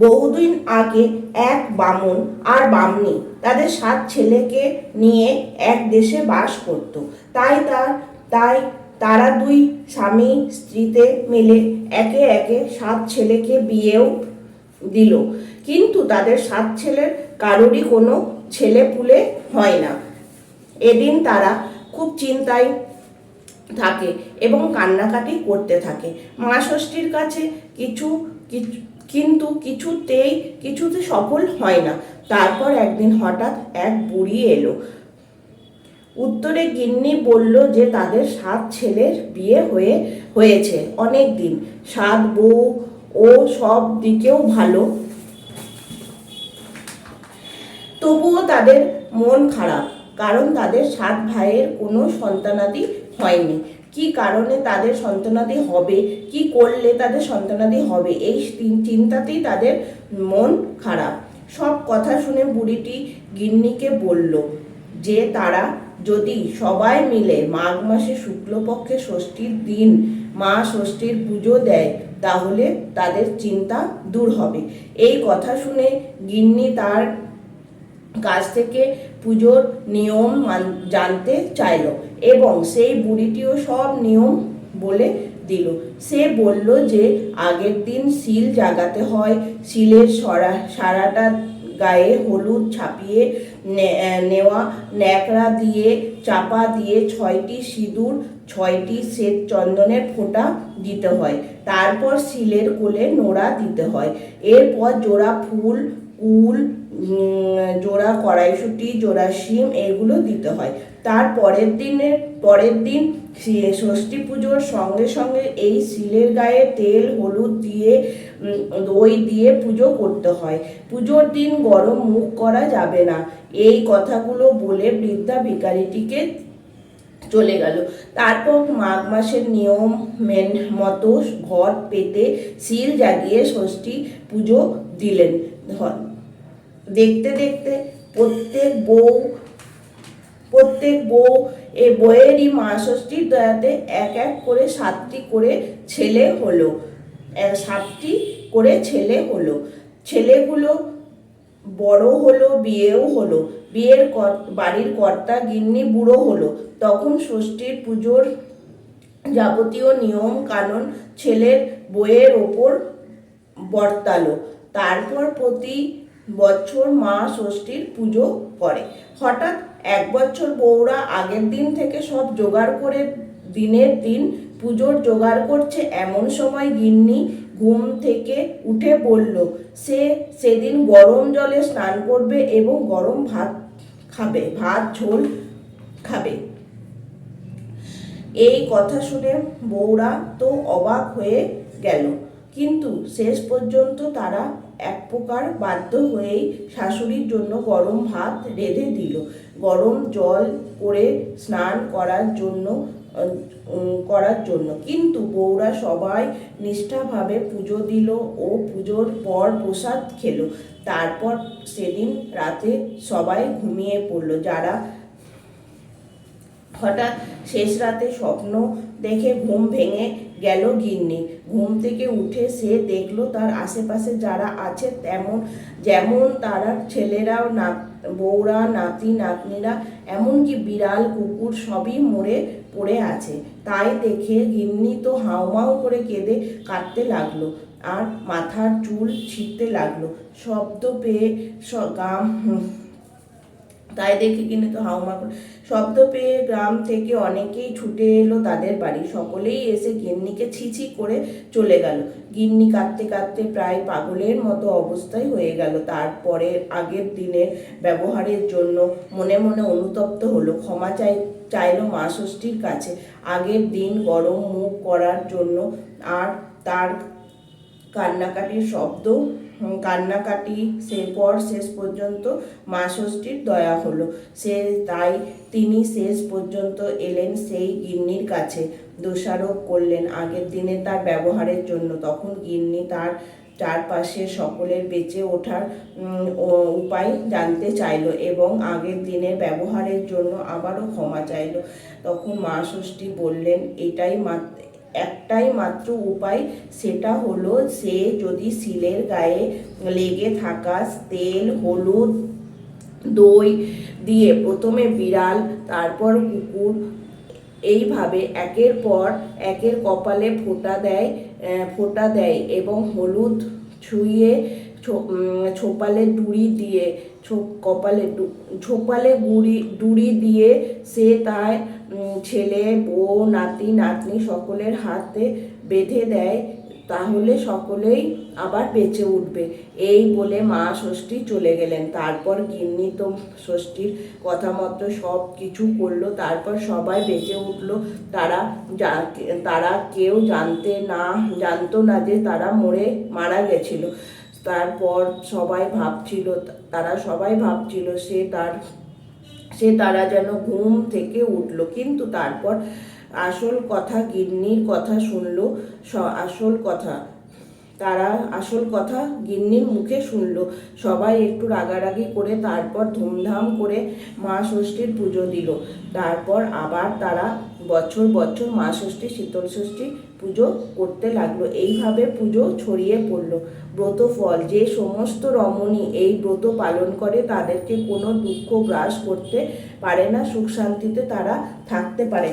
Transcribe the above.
বহুদিন আগে এক বামন আর বামনি তাদের সাত ছেলেকে নিয়ে এক দেশে বাস করত। তাই তার, তাই তারা দুই স্বামী স্ত্রীতে মিলে একে একে সাত ছেলেকে বিয়েও দিল। কিন্তু তাদের সাত ছেলের কারোরই কোনো ছেলে পুলে হয় না। এদিন তারা খুব চিন্তায় থাকে এবং কান্নাকাটি করতে থাকে। মা ষষ্ঠীর কাছে কিছু, কিছু- কিন্তু কিছুতেই, কিছুতে সফল হয় না। তারপর একদিন হঠাৎ এক বুড়ি এলো। উত্তরে গিন্নি বলল যে তাদের সাত ছেলের বিয়ে হয়ে, হয়েছে অনেক দিন। সাত বউ ও সব দিকেও ভালো। তবুও তাদের মন খারাপ, কারণ তাদের সাত ভাইয়ের কোনো সন্তানাদি হয়নি। কি কারণে তাদের সন্তানাদি হবে? কি করলে তাদের সন্তানাদি হবে? এই চিন্তাতেই তাদের মন খারাপ। সব কথা শুনে বুড়িটি গিন্নিকে বলল, যে তারা যদি সবাই মিলে মাঘ মাসে শুক্লপক্ষে ষষ্ঠীর দিন মা ষষ্ঠীর পুজো দেয়, তাহলে তাদের চিন্তা দূর হবে। এই কথা শুনে গিন্নি তার কাছ থেকে পুজোর নিয়ম জানতে চাইল এবং সেই বুড়িটিও সব নিয়ম বলে দিল। সে বলল যে, আগের দিন শিল জাগাতে হয়। শিলের সরা, সারাটা গায়ে হলুদ ছাপিয়ে নেওয়া ন্যাকড়া দিয়ে চাপা দিয়ে ছয়টি সিঁদুর, ছয়টি শ্বেত চন্দনের ফোঁটা দিতে হয়। তারপর শিলের কোলে নোড়া দিতে হয়। এরপর জোড়া ফুল উল জোড়া কড়াইশুঁটি, জোড়া শিম এগুলো দিতে হয়। তার পরের দিনের, পরের দিন ষষ্ঠী পুজোর সঙ্গে সঙ্গে এই শিলের গায়ে তেল, হলুদ দিয়ে দই দিয়ে পুজো করতে হয়। পুজোর দিন গরম মুখ করা যাবে না। এই কথাগুলো বলে বৃদ্ধা ভিকারিটিকে চলে গেল। তারপর মাঘ মাসের নিয়ম মেন মতো ঘর পেতে শিল জাগিয়ে ষষ্ঠী পুজো দিলেন। দেখতে দেখতে প্রত্যেক বউ প্রত্যেক বউ এ বইয়েরই মা ষষ্ঠীর দয়াতে এক এক করে সাতটি করে ছেলে হলো। সাতটি করে ছেলে হলো। ছেলেগুলো বড় হলো, বিয়েও হলো। বিয়ের বাড়ির কর্তা, গিন্নি, বুড়ো হলো। তখন ষষ্ঠীর পুজোর যাবতীয় নিয়ম কানুন ছেলের বইয়ের ওপর বর্তালো। তারপর প্রতি বছর মা ষষ্ঠীর পুজো করে। হঠাৎ এক বছর বউরা আগের দিন থেকে সব জোগাড় করে দিনের দিন পুজোর জোগাড় করছে। এমন সময় গিন্নি ঘুম থেকে উঠে বলল, সে সেদিন গরম জলে স্নান করবে এবং গরম ভাত খাবে, ভাত, ঝোল খাবে। এই কথা শুনে বউরা তো অবাক হয়ে গেল। কিন্তু শেষ পর্যন্ত তারা এক প্রকার বাধ্য হয়েই শাশুড়ির জন্য গরম ভাত রেঁধে দিল। গরম জল করে স্নান করার জন্য করার জন্য। কিন্তু বউরা সবাই নিষ্ঠাভাবে পুজো দিল ও পুজোর পর প্রসাদ খেলো। তারপর সেদিন রাতে সবাই ঘুমিয়ে পড়ল। যারা হঠাৎ শেষ রাতে স্বপ্ন দেখে ঘুম ভেঙে গেল গিন্নি। ঘুম থেকে উঠে সে দেখল তার আশেপাশে যারা আছে, তেমন, যেমন তারা ছেলেরাও, না, বউরা, নাতি, নাতনিরা, এমনকি বিড়াল, কুকুর সবই মরে পড়ে আছে। তাই দেখে গিন্নি তো হাউমাউ করে কেঁদে কাটতে লাগল আর মাথার চুল ছিঁড়তে লাগল। শব্দ পেয়ে গাম তাই দেখে কিনে তো হাউমা শব্দ পেয়ে গ্রাম থেকে অনেকেই ছুটে এলো তাদের বাড়ি। সকলেই এসে গিন্নিকে ছিছি করে চলে গেল। গিন্নি কাঁদতে কাঁদতে প্রায় পাগলের মতো অবস্থায় হয়ে গেল। তারপরে আগের দিনের ব্যবহারের জন্য মনে মনে অনুতপ্ত হলো। ক্ষমা চাই, চাইলো মা ষষ্ঠীর কাছে। আগের দিন গরম মুখ করার জন্য আর তার কান্নাকাটির শব্দ কান্নাকাটি সে পর শেষ পর্যন্ত মা ষষ্ঠীর দয়া হলো। সে তাই তিনি শেষ পর্যন্ত এলেন সেই গিন্নির কাছে। দোষারোপ করলেন আগের দিনে তার ব্যবহারের জন্য। তখন গিন্নি তার চারপাশে সকলের বেঁচে ওঠার উপায় জানতে চাইলো এবং আগের দিনের ব্যবহারের জন্য আবারও ক্ষমা চাইলো। তখন মা ষষ্ঠী বললেন, এটাই একটাই মাত্র উপায়, সেটা হলো সে যদি শিলের গায়ে লেগে থাকা তেল, হলুদ, দই দিয়ে প্রথমে বিড়াল, তারপর কুকুর, এইভাবে একের পর একের কপালে ফোঁটা দেয় ফোটা দেয় এবং হলুদ ছুঁয়ে ছোপালে ডুরি দিয়ে কপালে ছোপালে গুড়ি, ডুরি দিয়ে সে তার ছেলে, বউ, নাতি, নাতনি সকলের হাতে বেঁধে দেয়, তাহলে সকলেই আবার বেঁচে উঠবে। এই বলে মা ষষ্ঠী চলে গেলেন। তারপর গিন্নি তো ষষ্ঠীর কথা মতো সব কিছু করল, তারপর সবাই বেঁচে উঠল। তারা তারা কেউ জানতে না, জানতো না যে তারা মরে মারা গেছিল। তারপর সবাই ভাবছিল, তারা সবাই ভাবছিল সে তার, সে তারা যেন ঘুম থেকে উঠল। কিন্তু তারপর আসল কথা গিন্নির কথা শুনলো আসল কথা, তারা আসল কথা গিন্নির মুখে শুনল। সবাই একটু রাগারাগি করে তারপর ধুমধাম করে মা ষষ্ঠীর পুজো দিল। তারপর আবার তারা বছর বছর মা ষষ্ঠী, শীতল ষষ্ঠী পুজো করতে লাগল। এইভাবে পুজো ছড়িয়ে পড়ল। ব্রত ফল যে সমস্ত রমণী এই ব্রত পালন করে, তাদেরকে কোনো দুঃখ গ্রাস করতে পারে না, সুখ শান্তিতে তারা থাকতে পারে।